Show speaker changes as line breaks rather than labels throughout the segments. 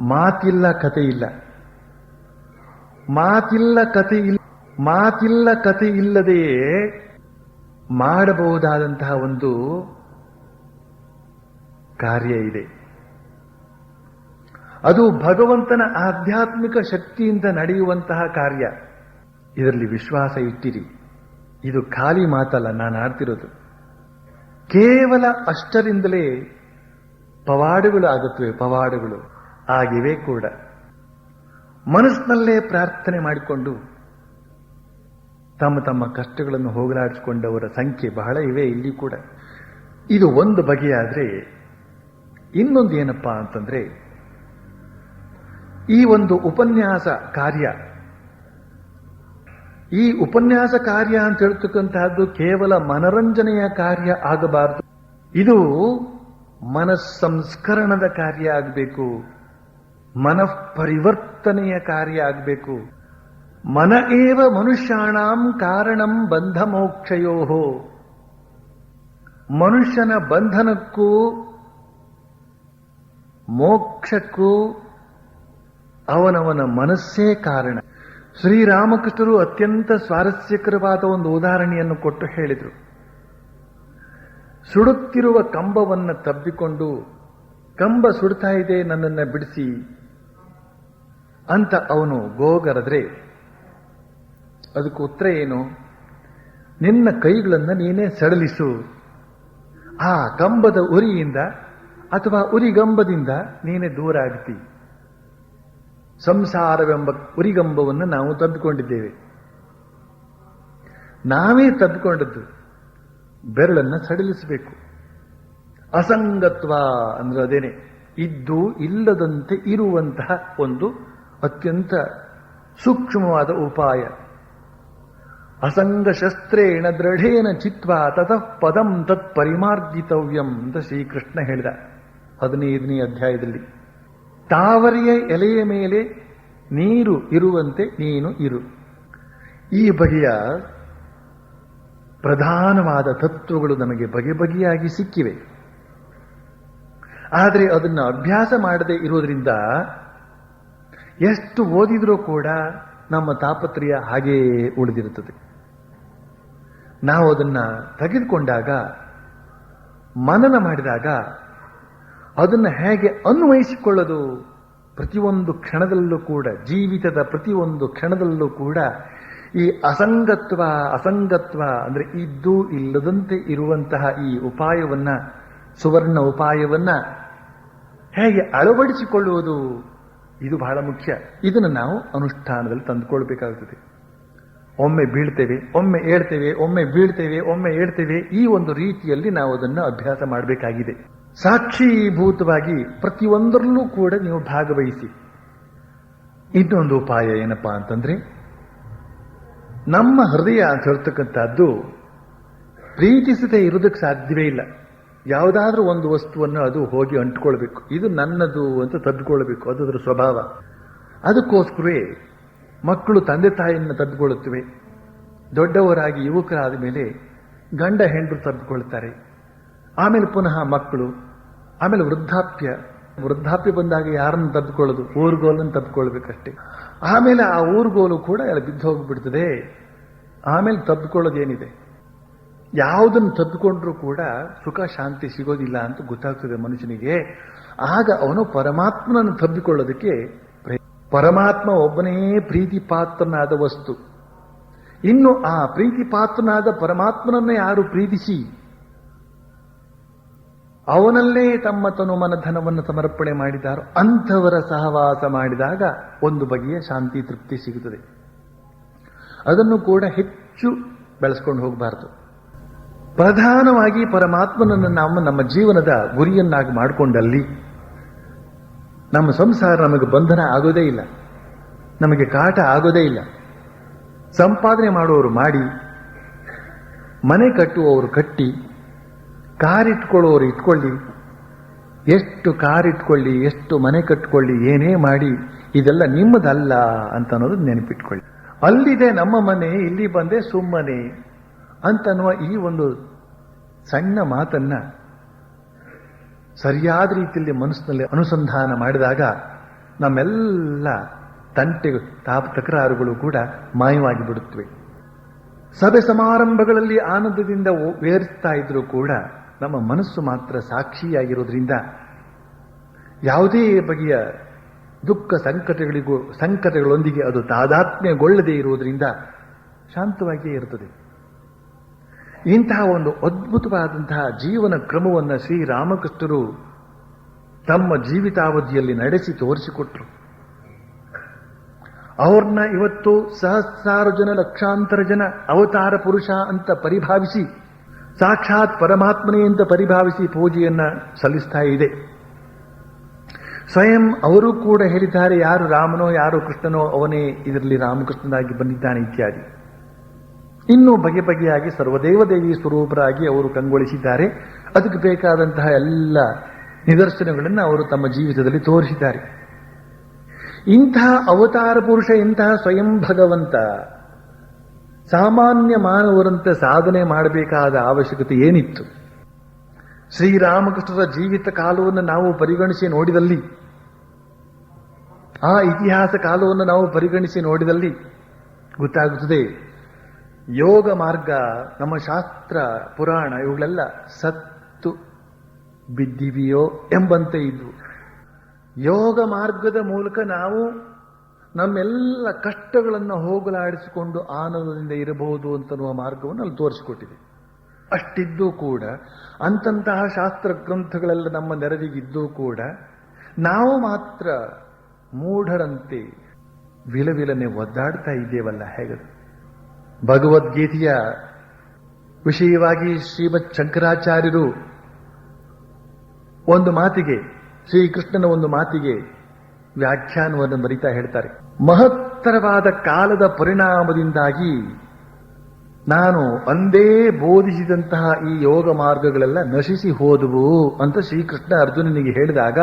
ಮಾತಿಲ್ಲ ಕತೆ ಇಲ್ಲ. ಮಾತಿಲ್ಲ ಕತೆ ಇಲ್ಲ ಮಾತಿಲ್ಲ ಕತೆ ಇಲ್ಲದೆಯೇ ಮಾಡಬಹುದಾದಂತಹ ಒಂದು ಕಾರ್ಯ ಇದೆ. ಅದು ಭಗವಂತನ ಆಧ್ಯಾತ್ಮಿಕ ಶಕ್ತಿಯಿಂದ ನಡೆಯುವಂತಹ ಕಾರ್ಯ. ಇದರಲ್ಲಿ ವಿಶ್ವಾಸ ಇಟ್ಟಿರಿ. ಇದು ಖಾಲಿ ಮಾತಲ್ಲ, ನಾನು ಆಡ್ತಿರೋದು. ಕೇವಲ ಅಷ್ಟರಿಂದಲೇ ಪವಾಡಗಳು ಆಗುತ್ತವೆ, ಪವಾಡಗಳು. ಆಗಿವೆ ಕೂಡ. ಮನಸ್ಸಿನಲ್ಲೇ ಪ್ರಾರ್ಥನೆ ಮಾಡಿಕೊಂಡು ತಮ್ಮ ತಮ್ಮ ಕಷ್ಟಗಳನ್ನು ಹೋಗಲಾಡಿಸಿಕೊಂಡವರ ಸಂಖ್ಯೆ ಬಹಳ ಇವೆ ಇಲ್ಲಿ ಕೂಡ. ಇದು ಒಂದು ಬಗೆಯಾದರೆ ಇನ್ನೊಂದು ಏನಪ್ಪಾ ಅಂತಂದ್ರೆ ಈ ಒಂದು ಉಪನ್ಯಾಸ ಕಾರ್ಯ, ಈ ಉಪನ್ಯಾಸ ಕಾರ್ಯ ಅಂತ ಹೇಳ್ತಕ್ಕಂತಹದ್ದು ಕೇವಲ ಮನರಂಜನೆಯ ಕಾರ್ಯ ಆಗಬಾರದು. ಇದು ಮನಸ್ಸಂಸ್ಕರಣದ ಕಾರ್ಯ ಆಗಬೇಕು. ಮನಃಪರಿವರ್ತನೆಯ ಕಾರ್ಯ ಆಗಬೇಕು. ಮನ ಏವ ಮನುಷ್ಯಾಣಾಂ ಕಾರಣಂ ಬಂಧ ಮೋಕ್ಷಯೋಹೋ ಮನುಷ್ಯನ ಬಂಧನಕ್ಕೂ, ಮೋಕ್ಷಕ್ಕೂ ಅವನವನ ಮನಸ್ಸೇ ಕಾರಣ. ಶ್ರೀರಾಮಕೃಷ್ಣರು ಅತ್ಯಂತ ಸ್ವಾರಸ್ಯಕರವಾದ ಒಂದು ಉದಾಹರಣೆಯನ್ನು ಕೊಟ್ಟು ಹೇಳಿದರು. ಸುಡುತ್ತಿರುವ ಕಂಬವನ್ನು ತಬ್ಬಿಕೊಂಡು, ಕಂಬ ಸುಡ್ತಾ ಇದೆ, ನನ್ನನ್ನು ಬಿಡಿಸಿ. ಅಂತ ಅವನು ಗೋಗರದ್ರೆ, ಅದಕ್ಕೆ ಉತ್ತರ ಏನು? ನಿನ್ನ ಕೈಗಳನ್ನು ನೀನೇ ಸಡಲಿಸು. ಆ ಕಂಬದ ಉರಿಯಿಂದ ಅಥವಾ ಉರಿಗಂಬದಿಂದ ನೀನೇ ದೂರ ಆಗ್ತಿ. ಸಂಸಾರವೆಂಬ ಉರಿಗಂಬವನ್ನು ನಾವು ತಬ್ಬಿಕೊಂಡಿದ್ದೇವೆ ನಾವೇ ತಬ್ಬಿಕೊಂಡದ್ದು ಬೆರಳನ್ನು ಸಡಿಲಿಸಬೇಕು. ಅಸಂಗತ್ವ ಅಂದ್ರೆ ಅದೇನೆ, ಇದ್ದು ಇಲ್ಲದಂತೆ ಇರುವಂತಹ ಒಂದು ಅತ್ಯಂತ ಸೂಕ್ಷ್ಮವಾದ ಉಪಾಯ. ಅಸಂಗ ಶಸ್ತ್ರೇಣ ದೃಢೇನ ಚಿತ್ವ ತತಃ ಪದಂ ತತ್ ಪರಿಮಾರ್ಜಿತವ್ಯಂ ಅಂತ ಶ್ರೀಕೃಷ್ಣ ಹೇಳಿದ ಹದಿನೈದನೇ ಅಧ್ಯಾಯದಲ್ಲಿ. ತಾವರಿಯ ಎಲೆಯ ಮೇಲೆ ನೀರು ಇರುವಂತೆ ನೀನು ಇರು. ಈ ಬಗೆಯ ಪ್ರಧಾನವಾದ ತತ್ವಗಳು ನಮಗೆ ಬಗೆ ಬಗೆಯಾಗಿ ಸಿಕ್ಕಿವೆ. ಆದರೆ ಅದನ್ನು ಅಭ್ಯಾಸ ಮಾಡದೇ ಇರೋದ್ರಿಂದ ಎಷ್ಟು ಓದಿದರೂ ಕೂಡ ನಮ್ಮ ತಾಪತ್ರಯ ಹಾಗೇ ಉಳಿದಿರುತ್ತದೆ. ನಾವು ಅದನ್ನ ತೆಗೆದುಕೊಂಡಾಗ, ಮನನ ಮಾಡಿದಾಗ, ಅದನ್ನು ಹೇಗೆ ಅನ್ವಯಿಸಿಕೊಳ್ಳೋದು ಪ್ರತಿಯೊಂದು ಕ್ಷಣದಲ್ಲೂ ಕೂಡ, ಜೀವಿತದ ಪ್ರತಿಯೊಂದು ಕ್ಷಣದಲ್ಲೂ ಕೂಡ, ಈ ಅಸಂಗತ್ವ ಅಸಂಗತ್ವ ಅಂದ್ರೆ ಇದ್ದು ಇಲ್ಲದಂತೆ ಇರುವಂತಹ ಈ ಉಪಾಯವನ್ನ, ಸುವರ್ಣ ಉಪಾಯವನ್ನ ಹೇಗೆ ಅಳವಡಿಸಿಕೊಳ್ಳುವುದು ಇದು ಬಹಳ ಮುಖ್ಯ. ಇದನ್ನು ನಾವು ಅನುಷ್ಠಾನದಲ್ಲಿ ತಂದುಕೊಳ್ಬೇಕಾಗುತ್ತದೆ ಒಮ್ಮೆ ಬೀಳ್ತೇವೆ, ಒಮ್ಮೆ ಏಳ್ತೇವೆ, ಒಮ್ಮೆ ಬೀಳ್ತೇವೆ, ಒಮ್ಮೆ ಏಳ್ತೇವೆ, ಈ ಒಂದು ರೀತಿಯಲ್ಲಿ ನಾವು ಅದನ್ನು ಅಭ್ಯಾಸ ಮಾಡಬೇಕಾಗಿದೆ. ಸಾಕ್ಷೀಭೂತವಾಗಿ ಪ್ರತಿಯೊಂದರಲ್ಲೂ ಕೂಡ ನೀವು ಭಾಗವಹಿಸಿ. ಇನ್ನೊಂದು ಉಪಾಯ ಏನಪ್ಪಾ ಅಂತಂದ್ರೆ, ನಮ್ಮ ಹೃದಯ ಅಂತ ಹೇಳ್ತಕ್ಕಂಥದ್ದು, ಪ್ರೀತಿಸದೆ ಇರೋದಕ್ಕೆ ಸಾಧ್ಯವೇ ಇಲ್ಲ. ಯಾವುದಾದ್ರೂ ಒಂದು ವಸ್ತುವನ್ನು ಅದು ಹೋಗಿ ಅಂಟ್ಕೊಳ್ಬೇಕು. ಇದು ನನ್ನದು ಅಂತ ತಬ್ಬಿಕೊಳ್ಬೇಕು ಅದು ಅದರ ಸ್ವಭಾವ. ಅದಕ್ಕೋಸ್ಕರವೇ ಮಕ್ಕಳು ತಂದೆ ತಾಯಿಯನ್ನು ತಬ್ಬಿಕೊಳ್ಳುತ್ತವೆ ದೊಡ್ಡವರಾಗಿ ಯುವಕರಾದ ಮೇಲೆ ಗಂಡ ಹೆಂಡರು ತಬ್ಬಿಕೊಳ್ತಾರೆ ಆಮೇಲೆ ಪುನಃ ಮಕ್ಕಳು. ಆಮೇಲೆ ವೃದ್ಧಾಪ್ಯ. ವೃದ್ಧಾಪ್ಯ ಬಂದಾಗ ಯಾರನ್ನು ತಬ್ಬಿಕೊಳ್ಳೋದು ಊರುಗೋಲನ್ನು ತಬ್ಬಿಕೊಳ್ಬೇಕಷ್ಟೇ ಆಮೇಲೆ ಆ ಊರುಗೋಲು ಕೂಡ ಎಲ್ಲ ಬಿದ್ದು ಹೋಗಿಬಿಡ್ತದೆ. ಆಮೇಲೆ ತಬ್ಬಿಕೊಳ್ಳೋದೇನಿದೆ ಯಾವುದನ್ನು ತಬ್ಬಿಕೊಂಡ್ರೂ ಕೂಡ ಸುಖ, ಶಾಂತಿ ಸಿಗೋದಿಲ್ಲ ಅಂತ ಗೊತ್ತಾಗ್ತದೆ ಮನುಷ್ಯನಿಗೆ. ಆಗ ಅವನು ಪರಮಾತ್ಮನನ್ನು ತಬ್ಬಿಕೊಳ್ಳೋದಕ್ಕೆ ಪರಮಾತ್ಮ ಒಬ್ಬನೇ ಪ್ರೀತಿ ಪಾತ್ರನಾದ ವಸ್ತು. ಇನ್ನು ಆ ಪ್ರೀತಿ ಪಾತ್ರನಾದ ಪರಮಾತ್ಮನನ್ನ ಯಾರು ಪ್ರೀತಿಸಿ? ಅವನಲ್ಲೇ ತಮ್ಮ ತನು ಮನಧನವನ್ನು ಸಮರ್ಪಣೆ ಮಾಡಿದಾರೋ ಅಂಥವರ ಸಹವಾಸ ಮಾಡಿದಾಗ ಒಂದು ಬಗೆಯ ಶಾಂತಿ, ತೃಪ್ತಿ ಸಿಗುತ್ತದೆ. ಅದನ್ನು ಕೂಡ ಹೆಚ್ಚು ಬೆಳೆಸ್ಕೊಂಡು ಹೋಗಬಾರದು. ಪ್ರಧಾನವಾಗಿ ಪರಮಾತ್ಮನನ್ನು ನಾವು ನಮ್ಮ ಜೀವನದ ಗುರಿಯನ್ನಾಗಿ ಮಾಡಿಕೊಂಡಲ್ಲಿ ನಮ್ಮ ಸಂಸಾರ ನಮಗೆ ಬಂಧನ ಆಗೋದೇ ಇಲ್ಲ, ನಮಗೆ ಕಾಟ ಆಗೋದೇ ಇಲ್ಲ. ಸಂಪಾದನೆ ಮಾಡುವವರು ಮಾಡಿ, ಮನೆ ಕಟ್ಟುವವರು ಕಟ್ಟಿ, ಕಾರ್ ಇಟ್ಕೊಳ್ಳೋರು ಇಟ್ಕೊಳ್ಳಿ, ಎಷ್ಟು ಕಾರ್ ಇಟ್ಕೊಳ್ಳಿ, ಎಷ್ಟು ಮನೆ ಕಟ್ಕೊಳ್ಳಿ, ಏನೇ ಮಾಡಿ, ಇದೆಲ್ಲ ನಿಮ್ಮದಲ್ಲ ಅಂತ ಅನ್ನೋದು ನೆನಪಿಟ್ಕೊಳ್ಳಿ. ಅಲ್ಲಿದೆ ನಮ್ಮ ಮನೆ, ಇಲ್ಲಿ ಬಂದೆ ಸುಮ್ಮನೆ. ಅಂತನ್ನುವ ಈ ಒಂದು ಸಣ್ಣ ಮಾತನ್ನ ಸರಿಯಾದ ರೀತಿಯಲ್ಲಿ ಮನಸ್ಸಿನಲ್ಲಿ ಅನುಸಂಧಾನ ಮಾಡಿದಾಗ ನಮ್ಮೆಲ್ಲ ತಂಟೆ ತಾಪ ತಕರಾರುಗಳು ಕೂಡ ಮಾಯವಾಗಿ ಬಿಡುತ್ತವೆ ಸಭೆ ಸಮಾರಂಭಗಳಲ್ಲಿ ಆನಂದದಿಂದ ವೇರ್ತಾ ಇದ್ರೂ ಕೂಡ ನಮ್ಮ ಮನಸ್ಸು ಮಾತ್ರ ಸಾಕ್ಷಿಯಾಗಿರೋದ್ರಿಂದ ಯಾವುದೇ ಬಗೆಯ ದುಃಖ ಸಂಕಟಗಳಿಗೂ, ಸಂಕಟಗಳೊಂದಿಗೆ ಅದು ತಾದಾತ್ಮ್ಯಗೊಳ್ಳದೇ ಇರುವುದರಿಂದ ಶಾಂತವಾಗಿಯೇ ಇರುತ್ತದೆ. ಇಂತಹ ಒಂದು ಅದ್ಭುತವಾದಂತಹ ಜೀವನ ಕ್ರಮವನ್ನು ಶ್ರೀರಾಮಕೃಷ್ಣರು ತಮ್ಮ ಜೀವಿತಾವಧಿಯಲ್ಲಿ ನಡೆಸಿ ತೋರಿಸಿಕೊಟ್ರು. ಅವ್ರನ್ನ ಇವತ್ತು ಸಹಸ್ರಾರು ಜನ, ಲಕ್ಷಾಂತರ ಜನ ಅವತಾರ ಪುರುಷ ಅಂತ ಪರಿಭಾವಿಸಿ, ಸಾಕ್ಷಾತ್ ಪರಮಾತ್ಮನೇ ಅಂತ ಪರಿಭಾವಿಸಿ ಪೂಜೆಯನ್ನ ಸಲ್ಲಿಸ್ತಾ ಇದೆ. ಸ್ವಯಂ ಅವರು ಕೂಡ ಹೇಳಿದ್ದಾರೆ, ಯಾರು ರಾಮನೋ, ಯಾರು ಕೃಷ್ಣನೋ, ಅವನೇ ಇದರಲ್ಲಿ ರಾಮಕೃಷ್ಣನಾಗಿ ಬಂದಿದ್ದಾನೆ ಇತ್ಯಾದಿ. ಇನ್ನು ಬಗೆ ಬಗೆಯಾಗಿ ಸರ್ವದೇವದೇವಿ ಸ್ವರೂಪರಾಗಿ ಅವರು ಕಂಗೊಳಿಸಿದ್ದಾರೆ. ಅದಕ್ಕೆ ಬೇಕಾದಂತಹ ಎಲ್ಲ ನಿದರ್ಶನಗಳನ್ನು ಅವರು ತಮ್ಮ ಜೀವಿತದಲ್ಲಿ ತೋರಿಸಿದ್ದಾರೆ. ಇಂತಹ ಅವತಾರ ಪುರುಷ, ಇಂತಹ ಸ್ವಯಂ ಭಗವಂತ, ಸಾಮಾನ್ಯ ಮಾನವರಂತೆ ಸಾಧನೆ ಮಾಡಬೇಕಾದ ಅವಶ್ಯಕತೆ ಏನಿತ್ತು? ಶ್ರೀರಾಮಕೃಷ್ಣರ ಜೀವಿತ ಕಾಲವನ್ನು ನಾವು ಪರಿಗಣಿಸಿ ನೋಡಿದಲ್ಲಿ, ಆ ಇತಿಹಾಸ ಕಾಲವನ್ನು ನಾವು ಪರಿಗಣಿಸಿ ನೋಡಿದಲ್ಲಿ ಗೊತ್ತಾಗುತ್ತದೆ. ಯೋಗ ಮಾರ್ಗ, ನಮ್ಮ ಶಾಸ್ತ್ರ, ಪುರಾಣ, ಇವುಗಳೆಲ್ಲ ಸತ್ತು ಬಿದ್ದಿವೆಯೋ ಎಂಬಂತೆ ಇದ್ವು. ಯೋಗ ಮಾರ್ಗದ ಮೂಲಕ ನಾವು ನಮ್ಮೆಲ್ಲ ಕಷ್ಟಗಳನ್ನು ಹೋಗಲಾಡಿಸಿಕೊಂಡು ಆನಂದದಿಂದ ಇರಬಹುದು ಅಂತನ್ನುವ ಮಾರ್ಗವನ್ನು ಅಲ್ಲಿ ತೋರಿಸಿಕೊಟ್ಟಿದೆ. ಅಷ್ಟಿದ್ದೂ ಕೂಡ, ಅಂತಂತಹ ಶಾಸ್ತ್ರ ಗ್ರಂಥಗಳೆಲ್ಲ ನಮ್ಮ ನೆರವಿಗಿದ್ದೂ ಕೂಡ, ನಾವು ಮಾತ್ರ ಮೂಢರಂತೆ ವಿಲವಿಲನೆ ಒದ್ದಾಡ್ತಾ ಇದ್ದೇವಲ್ಲ ಹೇಗದು ಭಗವದ್ಗೀತೆಯ ವಿಷಯವಾಗಿ ಶ್ರೀಮತ್ ಶಂಕರಾಚಾರ್ಯರು ಒಂದು ಮಾತಿಗೆ, ಶ್ರೀಕೃಷ್ಣನ ಒಂದು ಮಾತಿಗೆ ವ್ಯಾಖ್ಯಾನವನ್ನು ಬರಿತಾ ಹೇಳ್ತಾರೆ. ಮಹತ್ತರವಾದ ಕಾಲದ ಪರಿಣಾಮದಿಂದಾಗಿ ನಾನು ಅಂದೇ ಬೋಧಿಸಿದಂತಹ ಈ ಯೋಗ ಮಾರ್ಗಗಳೆಲ್ಲ ನಶಿಸಿ ಹೋದವು ಅಂತ ಶ್ರೀಕೃಷ್ಣ ಅರ್ಜುನನಿಗೆ ಹೇಳಿದಾಗ,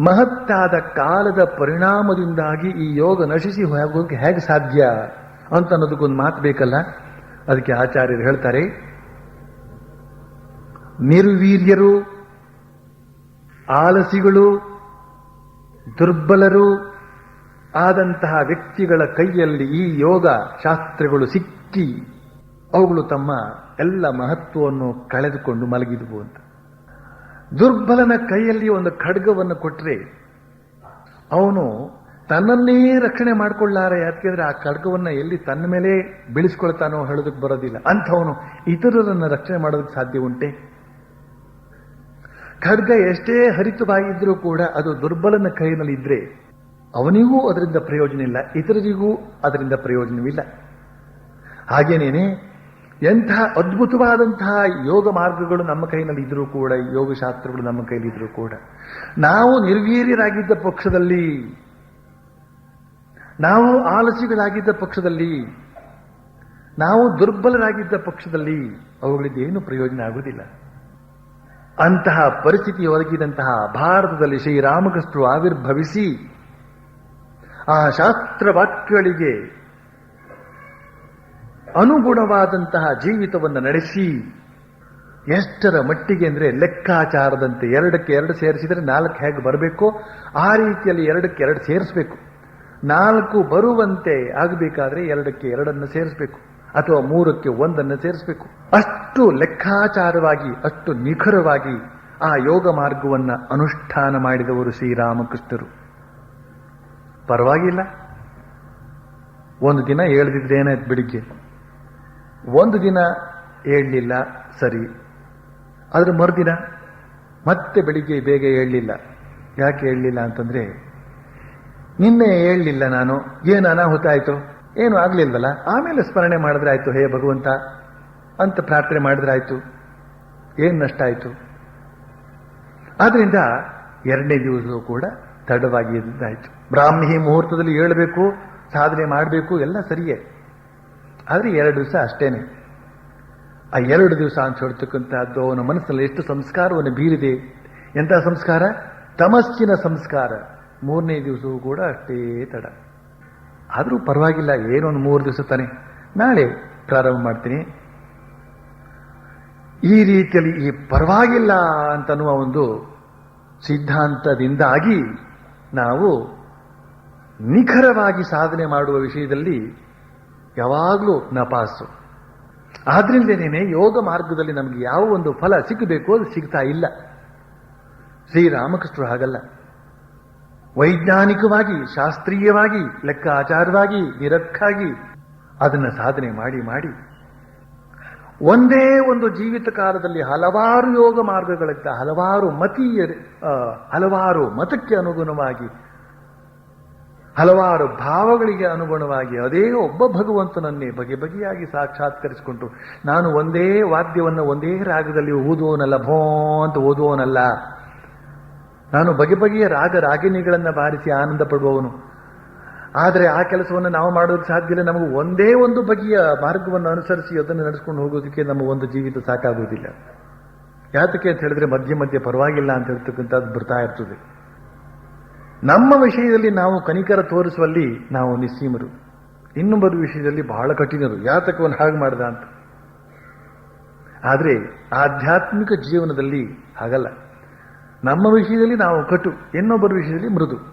ಮಹತ್ತಾದ ಕಾಲದ ಪರಿಣಾಮದಿಂದಾಗಿ ಈ ಯೋಗ ನಶಿಸಿ ಹೋಗೋಕೆ ಹೇಗೆ ಸಾಧ್ಯ? ಅಂತ ಅನ್ನೋದಕ್ಕೊಂದು ಮಾತು ಬೇಕಲ್ಲ? ಅದಕ್ಕೆ ಆಚಾರ್ಯರು ಹೇಳ್ತಾರೆ, ನಿರ್ವೀರ್ಯರು, ಆಲಸಿಗಳು, ದುರ್ಬಲರು ಆದಂತಹ ವ್ಯಕ್ತಿಗಳ ಕೈಯಲ್ಲಿ ಈ ಯೋಗ ಶಾಸ್ತ್ರಗಳು ಸಿಕ್ಕಿ ಅವುಗಳು ತಮ್ಮ ಎಲ್ಲ ಮಹತ್ವವನ್ನು ಕಳೆದುಕೊಂಡು ಮಲಗಿದವು ಅಂತ. ದುರ್ಬಲನ ಕೈಯಲ್ಲಿ ಒಂದು ಖಡ್ಗವನ್ನು ಕೊಟ್ಟರೆ ಅವನು ತನ್ನನ್ನೇ ರಕ್ಷಣೆ ಮಾಡಿಕೊಳ್ಳಾರ ಯಾಕೆಂದ್ರೆ ಆ ಖಡ್ಗವನ್ನ ಎಲ್ಲಿ ತನ್ನ ಮೇಲೆ ಬೆಳೆಸ್ಕೊಳ್ತಾನೋ ಹೇಳೋದಕ್ಕೆ ಬರೋದಿಲ್ಲ. ಅಂಥವನು ಇತರರನ್ನ ರಕ್ಷಣೆ ಮಾಡೋದಕ್ಕೆ ಸಾಧ್ಯ ಉಂಟೆ? ಖಡ್ಗ ಎಷ್ಟೇ ಹರಿತವಾಗಿದ್ರೂ ಕೂಡ ಅದು ದುರ್ಬಲನ ಕೈನಲ್ಲಿ ಇದ್ರೆ ಅವನಿಗೂ ಅದರಿಂದ ಪ್ರಯೋಜನ ಇಲ್ಲ, ಇತರರಿಗೂ ಅದರಿಂದ ಪ್ರಯೋಜನವಿಲ್ಲ ಹಾಗೇನೇನೆ ಎಂತಹ ಅದ್ಭುತವಾದಂತಹ ಯೋಗ ಮಾರ್ಗಗಳು ನಮ್ಮ ಕೈನಲ್ಲಿ ಇದ್ರೂ ಕೂಡ, ಯೋಗಶಾಸ್ತ್ರಗಳು ನಮ್ಮ ಕೈಲಿದ್ರೂ ಕೂಡ, ನಾವು ನಿರ್ವೀರ್ಯರಾಗಿದ್ದ ಪಕ್ಷದಲ್ಲಿ ನಾವು ಆಲಸಿಗಳಾಗಿದ್ದ ಪಕ್ಷದಲ್ಲಿ, ನಾವು ದುರ್ಬಲರಾಗಿದ್ದ ಪಕ್ಷದಲ್ಲಿ ಅವುಗಳಿಂದ ಏನು ಪ್ರಯೋಜನ ಆಗುವುದಿಲ್ಲ. ಅಂತಹ ಪರಿಸ್ಥಿತಿ ಒದಗಿದಂತಹ ಭಾರತದಲ್ಲಿ ಶ್ರೀರಾಮಕೃಷ್ಣರು ಆವಿರ್ಭವಿಸಿ, ಆ ಶಾಸ್ತ್ರ ವಾಕ್ಯಗಳಿಗೆ ಅನುಗುಣವಾದಂತಹ ಜೀವಿತವನ್ನು ನಡೆಸಿ, ಎಷ್ಟರ ಮಟ್ಟಿಗೆ ಅಂದರೆ ಲೆಕ್ಕಾಚಾರದಂತೆ ಎರಡಕ್ಕೆ ಎರಡು ಸೇರಿಸಿದರೆ ನಾಲ್ಕು ಹೇಗೆ ಬರಬೇಕೋ, ಆ ರೀತಿಯಲ್ಲಿ ಎರಡಕ್ಕೆ ಎರಡು ಸೇರಿಸಬೇಕು. ನಾಲ್ಕು ಬರುವಂತೆ ಆಗಬೇಕಾದ್ರೆ ಎರಡಕ್ಕೆ ಎರಡನ್ನು ಸೇರಿಸಬೇಕು ಅಥವಾ ಮೂರಕ್ಕೆ ಒಂದನ್ನು ಸೇರಿಸಬೇಕು. ಅಷ್ಟು ಲೆಕ್ಕಾಚಾರವಾಗಿ, ಅಷ್ಟು ನಿಖರವಾಗಿ ಆ ಯೋಗ ಮಾರ್ಗವನ್ನ ಅನುಷ್ಠಾನ ಮಾಡಿದವರು ಶ್ರೀರಾಮಕೃಷ್ಣರು. ಪರವಾಗಿಲ್ಲ. ಒಂದು ದಿನ ಹೇಳದಿದ್ದೇನೆ ಬೆಳಿಗ್ಗೆ ಒಂದು ದಿನ ಹೇಳಲಿಲ್ಲ, ಸರಿ. ಆದ್ರೆ ಮರುದಿನ ಮತ್ತೆ ಬೆಳಿಗ್ಗೆ ಬೇಗ ಹೇಳಲಿಲ್ಲ. ಯಾಕೆ ಹೇಳಲಿಲ್ಲ ಅಂತಂದ್ರೆ ನಿನ್ನೆ ಹೇಳಲಿಲ್ಲ ನಾನು. ಏನು ಅನಾಹುತ ಆಯಿತು? ಏನು ಆಗಲಿಲ್ವಲ್ಲ? ಆಮೇಲೆ ಸ್ಮರಣೆ ಮಾಡಿದ್ರೆ ಆಯಿತು, ಹೇ ಭಗವಂತ. ಅಂತ ಪ್ರಾರ್ಥನೆ ಮಾಡಿದ್ರೆ ಆಯಿತು. ಏನು ನಷ್ಟ ಆಯಿತು? ಆದ್ರಿಂದ ಎರಡನೇ ದಿವಸವೂ ಕೂಡ ತಡವಾಗಿ ಇದ್ದಾಯಿತು ಬ್ರಾಹ್ಮಿ ಮುಹೂರ್ತದಲ್ಲಿ ಹೇಳಬೇಕು, ಸಾಧನೆ ಮಾಡಬೇಕು, ಎಲ್ಲ ಸರಿಯೇ. ಆದರೆ ಎರಡು ದಿವಸ ಅಷ್ಟೇನೆ. ಆ ಎರಡು ದಿವಸ ಅಂತ ಹೇಳ್ತಕ್ಕಂಥದ್ದು ಅವನ ಮನಸ್ಸಲ್ಲಿ ಎಷ್ಟು ಸಂಸ್ಕಾರವನ್ನು ಬೀರಿದೆ. ಎಂಥ ಸಂಸ್ಕಾರ? ತಮಸ್ಸಿನ ಸಂಸ್ಕಾರ. ಮೂರನೇ ದಿವಸವೂ ಕೂಡ ಅಷ್ಟೇ ತಡ. ಆದರೂ ಪರವಾಗಿಲ್ಲ, ಏನೊಂದು ಮೂರು ದಿವಸ ತಾನೆ. ನಾಳೆ ಪ್ರಾರಂಭ ಮಾಡ್ತೀನಿ. ಈ ರೀತಿಯಲ್ಲಿ ಈ ಪರವಾಗಿಲ್ಲ ಅಂತನ್ನುವ ಒಂದು ಸಿದ್ಧಾಂತದಿಂದಾಗಿ ನಾವು ನಿಖರವಾಗಿ ಸಾಧನೆ ಮಾಡುವ ವಿಷಯದಲ್ಲಿ ಯಾವಾಗಲೂ ನಪಾಸು. ಆದ್ರಿಂದನೇನೆ ಯೋಗ ಮಾರ್ಗದಲ್ಲಿ ನಮಗೆ ಯಾವ ಒಂದು ಫಲ ಸಿಗಬೇಕು ಅದು ಸಿಗ್ತಾ ಇಲ್ಲ. ಶ್ರೀರಾಮಕೃಷ್ಣರು ಹಾಗಲ್ಲ. ವೈಜ್ಞಾನಿಕವಾಗಿ, ಶಾಸ್ತ್ರೀಯವಾಗಿ, ಲೆಕ್ಕಾಚಾರವಾಗಿ ನಿರಕ್ಕಾಗಿ ಅದನ್ನು ಸಾಧನೆ ಮಾಡಿ ಮಾಡಿ ಒಂದೇ ಒಂದು ಜೀವಿತ ಕಾಲದಲ್ಲಿ ಹಲವಾರು ಯೋಗ ಮಾರ್ಗಗಳಿದ್ದ ಹಲವಾರು ಮತೀಯ ಹಲವಾರು ಮತಕ್ಕೆ ಅನುಗುಣವಾಗಿ, ಹಲವಾರು ಭಾವಗಳಿಗೆ ಅನುಗುಣವಾಗಿ ಅದೇ ಒಬ್ಬ ಭಗವಂತನನ್ನೇ ಬಗೆ ಬಗೆಯಾಗಿ ಸಾಕ್ಷಾತ್ಕರಿಸಿಕೊಂಡು ನಾನು ಒಂದೇ ವಾದ್ಯವನ್ನು ಒಂದೇ ರಾಗದಲ್ಲಿ ಓದುವನಲ್ಲ ಭೋ ಅಂತ ಓದುವವನಲ್ಲ. ನಾನು ಬಗೆ ಬಗೆಯ ರಾಗ ರಾಗಿಣಿಗಳನ್ನು ಬಾರಿಸಿ ಆನಂದ ಪಡುವವನು. ಆದರೆ ಆ ಕೆಲಸವನ್ನು ನಾವು ಮಾಡೋದಕ್ಕೆ ಸಾಧ್ಯ ಇಲ್ಲ. ನಮಗೆ ಒಂದೇ ಒಂದು ಬಗೆಯ ಮಾರ್ಗವನ್ನು ಅನುಸರಿಸಿ ಅದನ್ನು ನಡೆಸ್ಕೊಂಡು ಹೋಗೋದಕ್ಕೆ ನಮ್ಮ ಒಂದು ಜೀವಿತ ಸಾಕಾಗುವುದಿಲ್ಲ. ಯಾತಕ್ಕೆ ಅಂತ ಹೇಳಿದ್ರೆ ಮಧ್ಯೆ ಮಧ್ಯೆ ಪರವಾಗಿಲ್ಲ ಅಂತ ಹೇಳ್ತಕ್ಕಂಥದ್ದು ಬರ್ತಾ ಇರ್ತದೆ. ನಮ್ಮ ವಿಷಯದಲ್ಲಿ ನಾವು ಕನಿಕರ ತೋರಿಸುವಲ್ಲಿ ನಾವು ನಿಸ್ಸೀಮರು. ಇನ್ನೊಬ್ಬರ ವಿಷಯದಲ್ಲಿ ಬಹಳ ಕಠಿಣರು. ಯಾತಕವನ್ನು ಹಾಗೆ ಮಾಡ್ದ ಅಂತ. ಆದರೆ ಆಧ್ಯಾತ್ಮಿಕ ಜೀವನದಲ್ಲಿ ಹಾಗಲ್ಲ. ನಮ್ಮ ವಿಷಯದಲ್ಲಿ ನಾವು ಕಟು ಇನ್ನೊಬ್ಬರ ವಿಷಯದಲ್ಲಿ ಮೃದು.